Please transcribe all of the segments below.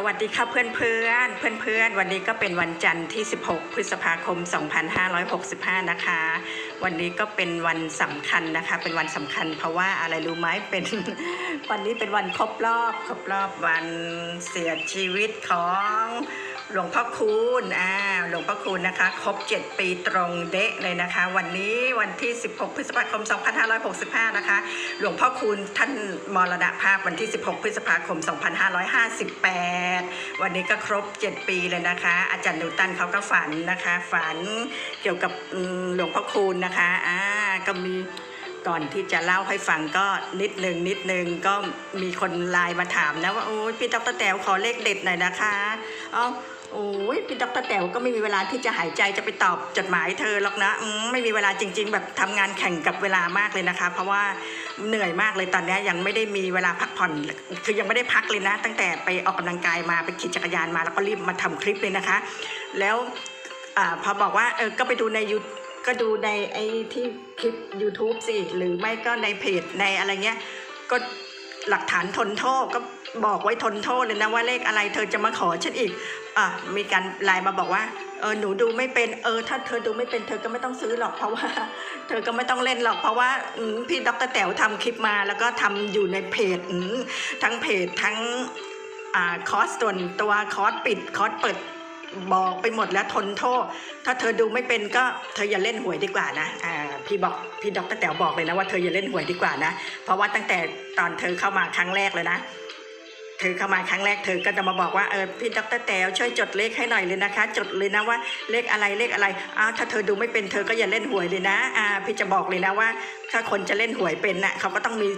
สวัสดีค่ะเพื่อนเพื่อนเพื่อนเพื่อนวันนี้ก็เป็นวันจันทร์ที่ 16 พฤษภาคม 2565 นะคะ วันนี้ก็เป็นวันสำคัญนะคะ เป็นวันสำคัญเพราะว่าอะไรรู้ไหมเป็นวันนี้เป็นวันครบรอบ ครบรอบวันเสียชีวิตของ หลวงพ่อคูณอ่าหลวงพ่อคูณนะคะ ครบ 7 ปีตรงเดะเลยนะคะ วันนี้วันที่ 16 พฤษภาคม 2565 นะคะ หลวงพ่อคูณท่านมรณภาพวันที่ 16 พฤษภาคม 2558 วันนี้ก็ครบ 7 ปีเลยนะคะ อาจารย์นิวตันเขาก็ฝันนะคะ ฝันเกี่ยวกับหลวงพ่อคูณนะคะอ่าก็มีก่อนที่จะเล่าให้ฟังก็นิดหนึ่งนิดหนึ่งก็มีคนไลน์มาถามนะว่าโอ้ยพี่ดรแต๋วขอเลขเด็ดหน่อยนะคะอ้า โอ้ยพี่ดรแต๋วก็ไม่มีเวลาที่จะหายใจจะไปตอบจดหมายเธอหรอกนะมไม่มีเวลาจริง ๆ แบบทำงานแข่งกับเวลามากเลยนะคะ เพราะว่าเหนื่อยมากเลยตอนนี้ยังไม่ได้มีเวลาพักผ่อน คือยังไม่ได้พักเลยนะ ตั้งแต่ไปออกกำลังกายมาไปขี่จักรยานมาแล้วก็รีบมาทำคลิปเลยนะคะ แล้วอพอบอกว่าเออก็ไปดูในยูก็ดูในไอ้ที่คลิป YouTube สิหรือไม่ก็ในเพจในอะไรเงี้ยก็ หลักฐานทนโทษก็บอกไว้ทนโทษเลยนะว่าเลขอะไรเธอจะมาขอฉันอีกอะมีการไลน์มาบอกว่าเออหนูดูไม่เป็นเออถ้าเธอดูไม่เป็นเธอก็ไม่ต้องซื้อหรอกเพราะว่า เธอก็ไม่ต้องเล่นหรอกเพราะว่าพี่ดรแต๋วทำคลิปมาแล้วก็ทำอยู่ในเพจทั้งเพจทั้งอ่าคอร์สส่วนตัวคอร์สปิดคอร์สเปิด บอกไปหมดแล้วทนโทษ ถ้าเธอดูไม่เป็นก็เธออย่าเล่นหวยดีกว่านะอ่าพี่บอกพี่ดรแต๋วบอกเลยนะว่าเธออย่าเล่นหวยดีกว่านะ เพราะว่าตั้งแต่ตอนเธอเข้ามาครั้งแรกเลยนะเธอเข้ามาครั้งแรกเธอก็จะมาบอกว่าเออพี่ดรแต๋วช่วยจดเลขให้หน่อยเลยนะคะ จดเลยนะว่าเลขอะไรเลขอะไรอ้าวถ้าเธอดูไม่เป็นเธอก็อย่าเล่นหวยเลยนะอ่าพี่จะบอกเลยนะว่า ถ้าคนจะเล่นหวยเป็นน่ะเขาก็ต้องมี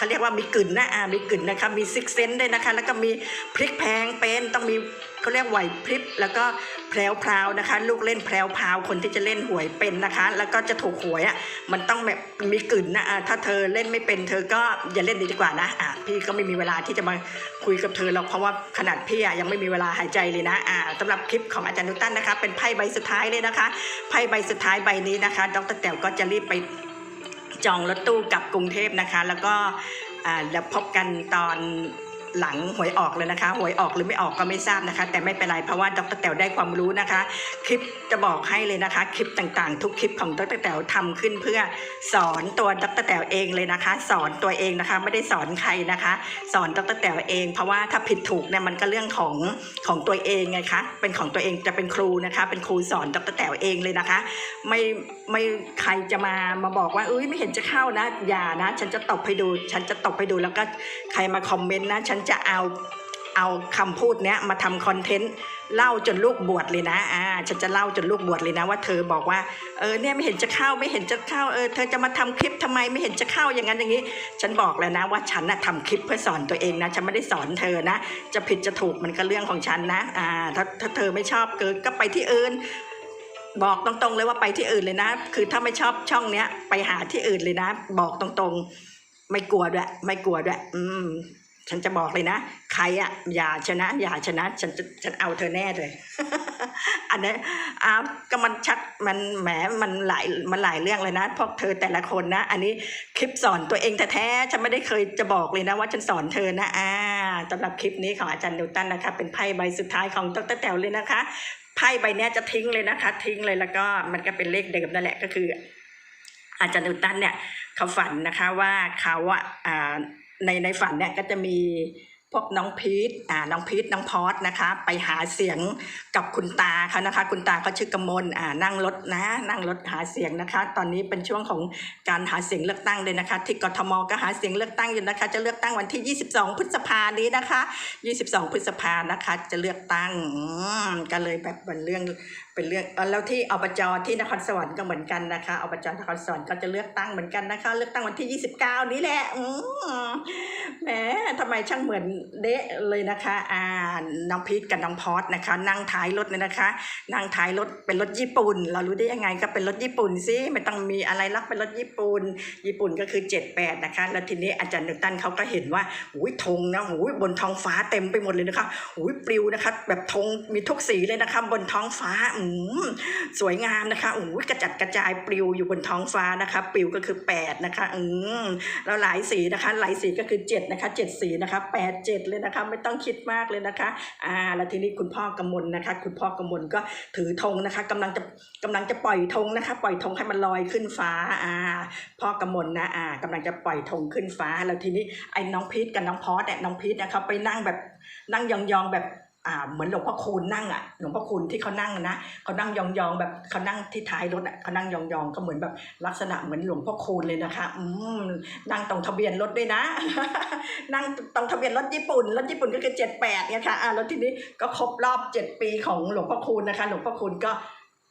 เขาเรียกว่ามีกลิ่นนะอ่ามีกลิ่นนะคะมีซิกเซนด้วยนะคะ แล้วก็มีพลิกแพงเป็นต้องมีเขาเรียกไหวพริบแล้วก็แพรวพราวนะคะ ลูกเล่นแพรวพราวคนที่จะเล่นหวยเป็นนะคะ แล้วก็จะถูกหวยอะมันต้องแบบมีกลิ่นนะอ่าถ้าเธอเล่นไม่เป็นเธอก็อย่าเล่นดีกว่านะอ่าพี่ก็ไม่มีเวลาที่จะมาคุยกับเธอหรอกเพราะว่าขนาดพี่อะยังไม่มีเวลาหายใจเลยนะอ่าสำหรับคลิปของอาจารย์นุตันนะคะ เป็นไพ่ใบสุดท้ายเลยนะคะไพ่ใบสุดท้ายใบนี้นะคะดรแต๋วก็จะรีบไป จองรถตู้กลับกรุงเทพนะคะ แล้วก็แล้วพบกันตอน หลังหวยออกเลยนะคะหวยออกหรือไม่ออกก็ไม่ทราบนะคะ แต่ไม่เป็นไรเพราะว่าดรแต๋วได้ความรู้นะคะ คลิปจะบอกให้เลยนะคะ คลิปต่างๆ ทุกคลิปของดรแต๋วทำขึ้นเพื่อสอนตัวดรแต๋วเองเลยนะคะ สอนตัวเองนะคะ ไม่ได้สอนใครนะคะ สอนดรแต๋วเอง เพราะว่าถ้าผิดถูกเนี่ยมันก็เรื่องของของตัวเองไงคะเป็นของตัวเองจะเป็นครูนะคะ เป็นครูสอนดรแต๋วเองเลยนะคะ ไม่ไม่ใครจะมามาบอกว่าเอ้ยไม่เห็นจะเข้านะอย่านะ ฉันจะตบให้ดู ฉันจะตบให้ดูแล้วก็ใครมาคอมเมนต์นะฉันจะเอาเอาคำพูดเนี้ยมาทำคอนเทนต์เล่าจนลูกบวชเลยนะ อ่า ฉันจะเล่าจนลูกบวชเลยนะว่าเธอบอกว่า เออ เนี่ยไม่เห็นจะเข้าไม่เห็นจะเข้า เออ เธอจะมาทำคลิปทำไมไม่เห็นจะเข้าอย่างนั้นอย่างนี้ ฉันบอกแล้วนะว่าฉันน่ะทำคลิปเพื่อสอนตัวเองนะ ฉันไม่ได้สอนเธอนะ จะผิดจะถูกมันก็เรื่องของฉันนะ อ่า ถ้าถ้าเธอไม่ชอบเกิดก็ไปที่อื่นบอกตรงๆเลยว่าไปที่อื่นเลยนะ คือถ้าไม่ชอบช่องเนี้ยไปหาที่อื่นเลยนะ บอกตรงๆ ไม่กลัวด้วย ไม่กลัวด้วย อืม ฉันจะบอกเลยนะ ใครอะอย่าชนะ อย่าชนะ ฉันจะฉันเอาเธอแน่เลย อันนี้อ้าวก็มันชักมันแหมมันหลายมันหลายเรื่องเลยนะพวกเธอแต่ละคนนะ อันนี้คลิปสอนตัวเองแท้ๆฉันไม่ได้เคยจะบอกเลยนะว่าฉันสอนเธอนะอ่าสำหรับคลิปนี้ของอาจารย์นิวตันนะคะ เป็นไพ่ใบสุดท้ายของดรแต๋วเลยนะคะไพ่ใบนี้จะทิ้งเลยนะคะ ทิ้งเลยแล้วก็มันก็เป็นเลขเดิมนั่นแหละก็คือ อาจารย์นิวตันเนี่ยเขาฝันนะคะว่าเขาอะอ่า ในในฝันเนี่ยก็จะมีพวกน้องพีทอ่าน้องพีทน้องพอสนะคะ ไปหาเสียงกับคุณตาเขานะคะ คุณตาเขาชื่อกมลอ่านั่งรถนะ นั่งรถหาเสียงนะคะ ตอนนี้เป็นช่วงของการหาเสียงเลือกตั้งเลยนะคะ ที่กทมก็หาเสียงเลือกตั้งอยู่นะคะ จะเลือกตั้งวันที่ 22 พฤษภานี้นะคะ 22 พฤษภานะคะ จะเลือกตั้งก็เลยแบบเป็นเรื่องเป็นเรื่องแล้วที่อบจที่นครสวรรค์ก็เหมือนกันนะคะอบจนครสวรรค์ก็จะเลือกตั้งเหมือนกันนะคะ เลือกตั้งวันที่ 29 นี้แหละอืมแหมทำไมช่างเหมือนเดะเลยนะคะอ่าน้องพีทกับน้องพอสนะคะ นั่งท้ายรถเลยนะคะ นั่งท้ายรถเป็นรถญี่ปุ่น เรารู้ได้ยังไงก็เป็นรถญี่ปุ่นสิไม่ต้องมีอะไรลักเป็นรถญี่ปุ่น ญี่ปุ่นก็คือ 78 นะคะ แล้วทีนี้อาจารย์นิวตันเขาก็เห็นว่าอุ้ยธงนะอุ้ยบนท้องฟ้าเต็มไปหมดเลยนะคะอุ้ยปลิวนะคะ แบบธงมีทุกสีเลยนะคะ บนท้องฟ้าสวยงามนะคะโอ้ยกระจัดกระจายปลิวอยู่บนท้องฟ้านะคะปลิวก็คือแปดนะคะอืมแล้วหลายสีนะคะ หลายสีก็คือเจ็ดนะคะเจ็ดสีนะคะแปดเจ็ดเลยนะคะ ไม่ต้องคิดมากเลยนะคะอ่าแล้วทีนี้คุณพ่อกำมลนะคะ คุณพ่อกำมลก็ถือธงนะคะกำลังจะกำลังจะปล่อยธงนะคะ ปล่อยธงให้มันลอยขึ้นฟ้าอ่าพ่อกำมลนะอ่ากำลังจะปล่อยธงขึ้นฟ้า แล้วทีนี้ไอ้น้องพีทกับน้องพอสเนี่ยน้องพีทนี่ยเขาไปนั่งแบบนั่งยองๆแบบ อ่าเหมือนหลวงพ่อคูณนั่งอะหลวงพ่อคูณที่เขานั่งนะเขานั่งยองๆแบบเขานั่งที่ท้ายรถอะเขานั่งยองๆก็เหมือนแบบลักษณะเหมือนหลวงพ่อคูณเลยนะคะอืมนั่งตรงทะเบียนรถด้วยนะ นั่งตรงทะเบียนรถญี่ปุ่นรถญี่ปุ่นก็คือเจ็ดแปดเนี่ยค่ะอ่าแล้วทีนี้ก็ครบรอบเจ็ดปีของหลวงพ่อคูณนะคะ หลวงพ่อคูณก็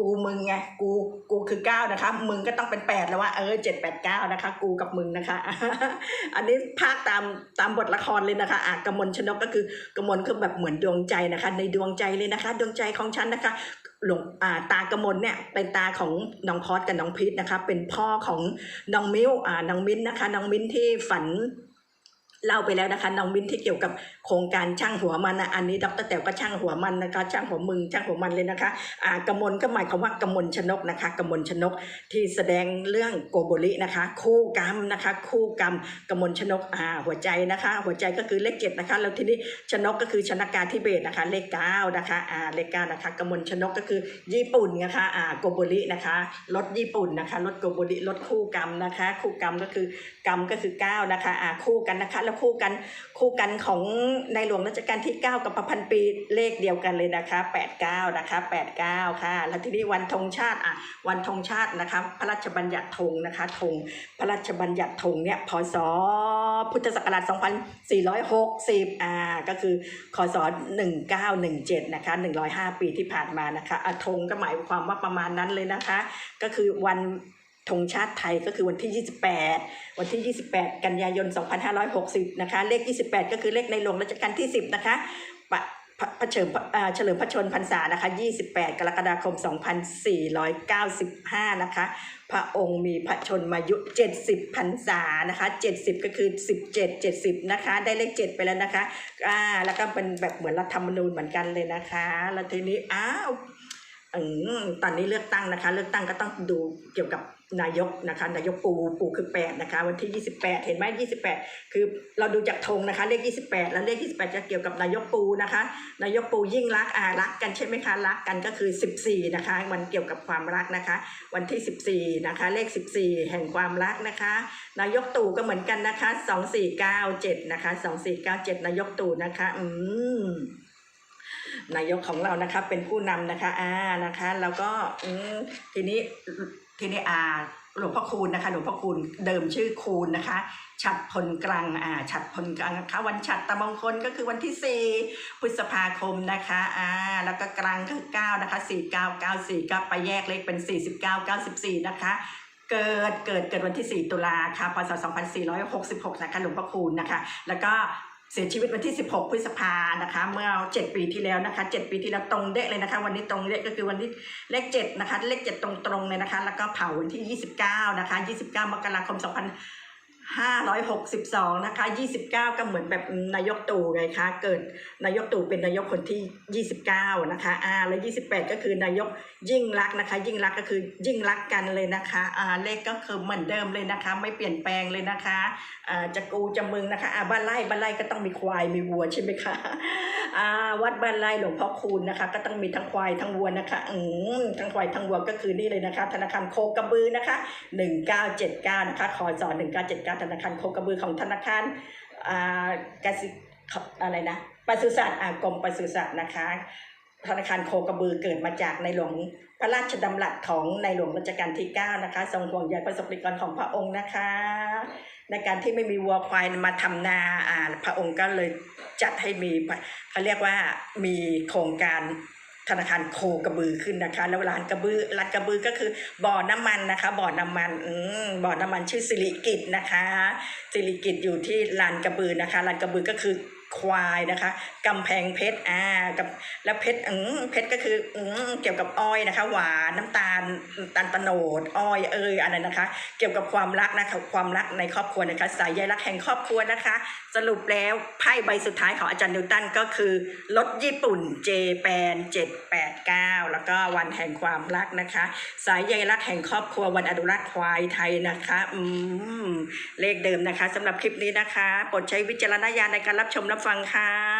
กูมึงไงกูกูคือเก้านะคะ มึงก็ต้องเป็นแปดแล้วว่าเออเจ็ดแปดเก้านะคะ กูกับมึงนะคะ อันนี้ภาคตามตามบทละครเลยนะคะอะกมลชนกก็คือกมลคือแบบเหมือนดวงใจนะคะ ในดวงใจเลยนะคะ ดวงใจของฉันนะคะหลวงอ่าตากมลเนี่ยเป็นตาของน้องพอดกับน้องพีทนะคะ เป็นพ่อของน้องมิ้วอ่าน้องมิ้นนะคะ น้องมิ้นที่ฝัน เล่าไปแล้วนะคะน้องมินที่เกี่ยวกับโครงการช่างหัวมันนะอันนี้ดรแต๋วก็ช่างหัวมันนะคะ ช่างหัวมึงช่างหัวมันเลยนะคะอ่ากมลก็หมายความว่ากมลชนกนะคะกมลชนกที่แสดงเรื่องโกโบรินะคะ คู่กรรมนะคะ คู่กรรมกมลชนกอ่าหัวใจนะคะ หัวใจก็คือเลขเจ็ดนะคะ แล้วทีนี้ชนกก็คือชนกาธิเบศนะคะ เลขเก้านะคะอ่าเลขเก้านะคะกมลชนกก็คือญี่ปุ่นนะคะอ่าโกโบรินะคะรถญี่ปุ่นนะคะรถโกโบริรถคู่กรรมนะคะ คู่กรรมก็คือกรรมก็คือเก้านะคะอ่าคู่กันนะคะแล้วคู่กันคู่กันของในหลวงรัชกาลที่ 9 กับประพันปีเลขเดียวกันเลยนะคะ 89 นะคะ 89 ค่ะ แล้วทีนี้วันธงชาติอะวันธงชาตินะคะ พระราชบัญญัติธงนะคะธงพระราชบัญญัติธงเนี่ยพศพุทธศักราช 2460 อ่าก็คือคศ1917 นะคะ 105 ปีที่ผ่านมานะคะอะธงก็หมายความว่าประมาณนั้นเลยนะคะ ก็คือวัน ธงชาติไทยก็คือวันที่ 28 วันที่ 28 กันยายน 2560 นะคะ เลข 28 ก็คือเลขในหลวงรัชกาลที่ 10 นะคะปะพระเฉลิมเฉลิมพระชนพรรษานะคะ 28 กรกฎาคม 2495 นะคะ พระองค์มีพระชนมายุ 70 พรรษานะคะ 70 ก็คือ 17 70 นะคะ ได้เลข 7 ไปแล้วนะคะ อ่า แล้วก็เป็นแบบเหมือนรัฐธรรมนูญเหมือนกันเลยนะคะ แล้วทีนี้ อ้าว ตอนนี้เลือกตั้งนะคะ เลือกตั้งก็ต้องดูเกี่ยวกับนายกนะคะ นายกปูปูคือแปดนะคะ วันที่ 28 เห็นไหม28 คือเราดูจากธงนะคะ เลข 28 แล้วเลข 28 จะเกี่ยวกับนายกปูนะคะ นายกปูยิ่งรักอ่ารักกันใช่ไหมคะรักกันก็คือ 14 นะคะวันเกี่ยวกับความรักนะคะ วันที่ 14 นะคะ เลข 14 แห่งความรักนะคะ นายกตู่ก็เหมือนกันนะคะ 2497 นะคะ 2497 นายกตู่นะคะ อืม นายกของเรานะคะเป็นผู้นำนะคะอ่านะคะ แล้วก็อทีนี้ทีนี้อาหลวงพ่อคูณนะคะหลวงพ่อคูณเดิมชื่อคูณนะคะ ฉัดพลกลางอ่าฉัดพลกลางนะคะวันฉัดตะมงคลก็คือวันที่ 4 พฤษภาคมนะคะอ่าแล้วก็กลางคือ9นะคะ4 9 9 4ก็ไปแยกเลขเป็น 49 94 นะคะเกิดเกิดเกิดวันที่ 4 ตุลาค่ะพศ2466 นะคะหลวงพ่อคูณนะคะ แล้วก็ เสียชีวิตวันที่ 16 พฤษภานะคะ เมื่อ 7 ปีที่แล้วนะคะ 7 ปีที่แล้วตรงเด็กเลยนะคะ วันนี้ตรงเด็กก็คือวันที่เลข7นะคะ เลข 7 ตรงๆเลยนะคะ แล้วก็เผาวันที่ 29 นะคะ 29 มกราคม 2 0 562 นะคะ 29 ก็เหมือนแบบนายกตู่ไงคะ เกิดนายกตู่เป็นนายกคนที่ 29 นะคะอ่าแล้ว 28 ก็คือนายกยิ่งรักนะคะ ยิ่งรักก็คือยิ่งรักกันเลยนะคะอ่าเลขก็คือเหมือนเดิมเลยนะคะ ไม่เปลี่ยนแปลงเลยนะคะอ่าจะกูจะมึงนะคะอ่าบ้านไร่บ้านไร่ก็ต้องมีควายมีวัวใช่ไหมคะอ่าวัดบ้านไร่หลวงพ่อคูณนะคะ ก็ต้องมีทั้งควายทั้งวัวนะคะอืมทั้งควายทั้งวัวก็คือนี่เลยนะคะ ธนาคารโคกระบือนะคะ 1979 นะคะขอจอ1979ธนาคารโคกระบือของธนาคารอ่ากสิอะไรนะปศุสัตว์อากรมปศุสัตว์นะคะธนาคารโคกระบือเกิดมาจากในหลวงพระราชดำรัสของในหลวงรัชกาลที่ 9 นะคะ ทรงห่วงใยประสบนิกรของพระองค์นะคะ ในการที่ไม่มีวัวควายมาทำนาอ่าพระองค์ก็เลยจัดให้มีเขาเรียกว่ามีโครงการ ธนาคารโคกระบือขึ้นนะคะ แล้วร้านกระบือร้านกระบือก็คือบ่อน้ำมันนะคะ บ่อน้ำมันอืบ่อน้ำมันชื่อสิริกิตนะคะสิริกิตอยู่ที่ลานกระบือนะคะลานกระบือก็คือ ควายนะคะกำแพงเพชรอ่ากับแล้วเพชรอืมเพชรก็คืออืมเกี่ยวกับอ้อยนะคะ หวานน้ำตาลตาลตะโนดอ้อยเอยอะไรนะคะ เกี่ยวกับความรักนะคะความรักในครอบครัวนะคะ สายใยรักแห่งครอบครัวนะคะ สรุปแล้วไพ่ใบสุดท้ายของอาจารย์นิวตันก็คือรถญี่ปุ่นเจแปน789แปดเก้าแล้วก็วันแห่งความรักนะคะ สายใยรักแห่งครอบครัววันอนุรักษ์ควายไทยนะคะอืมเลขเดิมนะคะสำหรับคลิปนี้นะคะโปรดใช้วิจารณญาณในการรับชมรับฟังค่ะ